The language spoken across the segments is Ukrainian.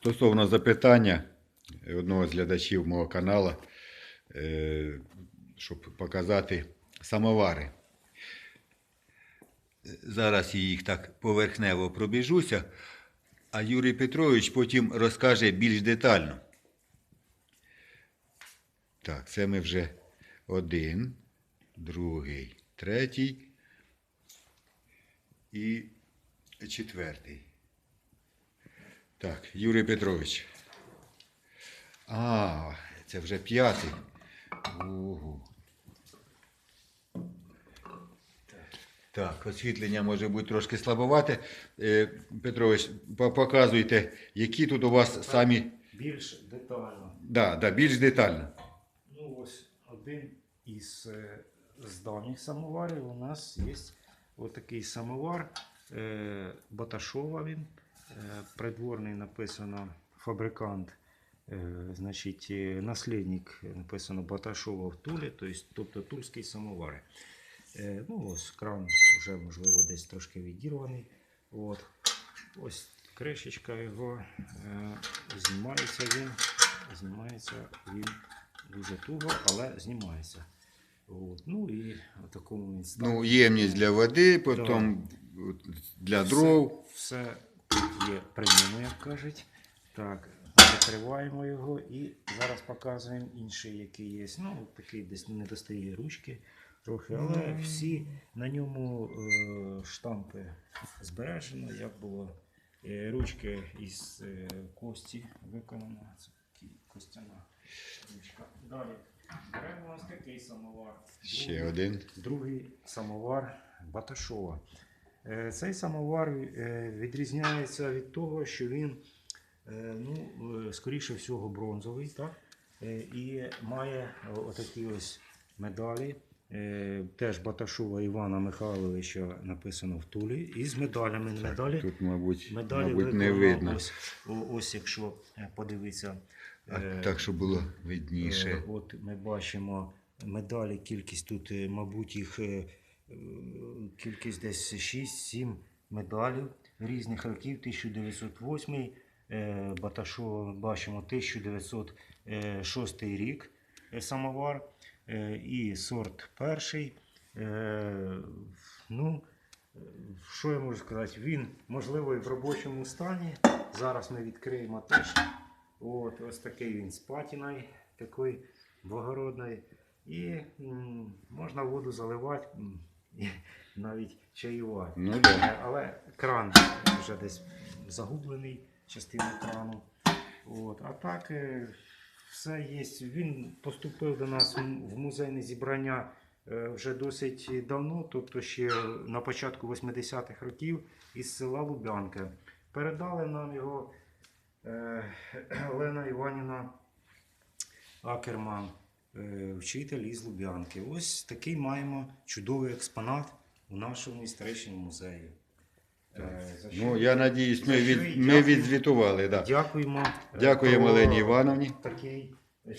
Стосовно запитання одного з глядачів мого каналу, е, щоб показати самовари. Зараз я їх так поверхнево пробіжуся, а Юрій Петрович потім розкаже більш детально. Так, це ми вже один, другий, третій і четвертий. Так, Юрій Петрович. А, це вже п'ятий. Ого. Так, освітлення може бути трошки слабовате. Е, Петрович, по- показуйте, які тут у вас самі. Більш детально. Да, да, більш детально. Ну ось один із е, з давніх самоварів у нас є отакий самовар е, Баташова він. Е, придворний написано фабрикант. Е, значить, е, наслідник написано Баташова в Тулі, тобто, тобто тульський самовар. Ну, ось кран вже, можливо, десь трошки відірваний. От. Ось кришечка його знімається він. Знімається він дуже туго, але знімається. От. Ну і в такому він стані. Ну, ємність для води, потім от, для дров. Все, все є при ньому, як кажуть. Так, закриваємо його і зараз показуємо інший, який є. Ну, такий десь не достає ручки трохи, але всі на ньому е, штампи збережено, як було. Е, ручки із е, кості виконано. Це костяна ручка. Далі беремо ось такий самовар. Ще один. Другий самовар Баташова. Е, Цей самовар е, відрізняється від того, що він, е, ну, скоріше всього, бронзовий, так? І має отакі ось медалі. Теж Баташова Івана Михайловича написано в тулі. І з медалями. Медалі, Тут, мабуть, медалі мабуть не видно. Ось, ось якщо подивитися. А, е, так, щоб було Е, видніше. От ми бачимо медалі, кількість тут, мабуть, їх кількість десь 6-7 медалів різних років. 1908 е, Баташова бачимо 1906 рік е, самовар е, і сорт перший. Ну, що я можу сказати? Він можливо і в робочому стані. Зараз ми відкриємо теж. От, ось такий він з патіною, такий благородний. І можна воду заливати, навіть чаювати. Ну да. Але кран вже десь загублений, частина крану. От. А так е, все є. Він поступив до нас в- музейне зібрання е, вже досить давно, тобто ще на початку 80-х років із села Лубянка. Передали нам його е, Олена Іванівна Акерман, вчитель із Лубянки. Ось такий маємо чудовий експонат у нашому історичному музеї. Е, Ну, я надіюсь, ми, від, ми відзвітували. Да. Дякуємо. е, Дякуємо про Олені Івановні. Такий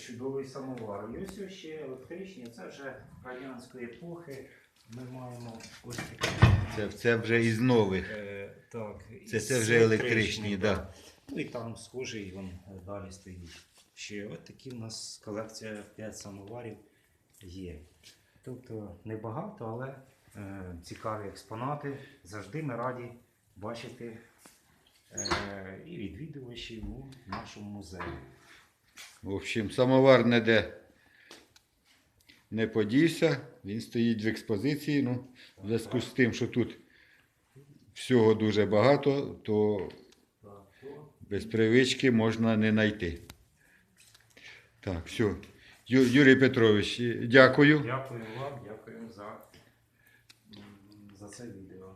чудовий самовар. І ось ще електричні, це вже радянської епохи. Ми маємо ось такі. Це, це вже із нових. Е, так, Це- це вже електричні, да. да. Ну і там схожий він е, далі стоїть. Ще от такі в нас колекція 5 самоварів є. Тобто небагато, але е, цікаві експонати. Завжди ми раді бачити е, і відвідувачів у нашому музеї. В общем, самовар не де не подівся, він стоїть в експозиції. Ну, в зв'язку з тим, що тут всього дуже багато, то то без привички можна не знайти. Так, все. Ю- Юрій Петрович, дякую. Дякую вам, дякую за, за це відео.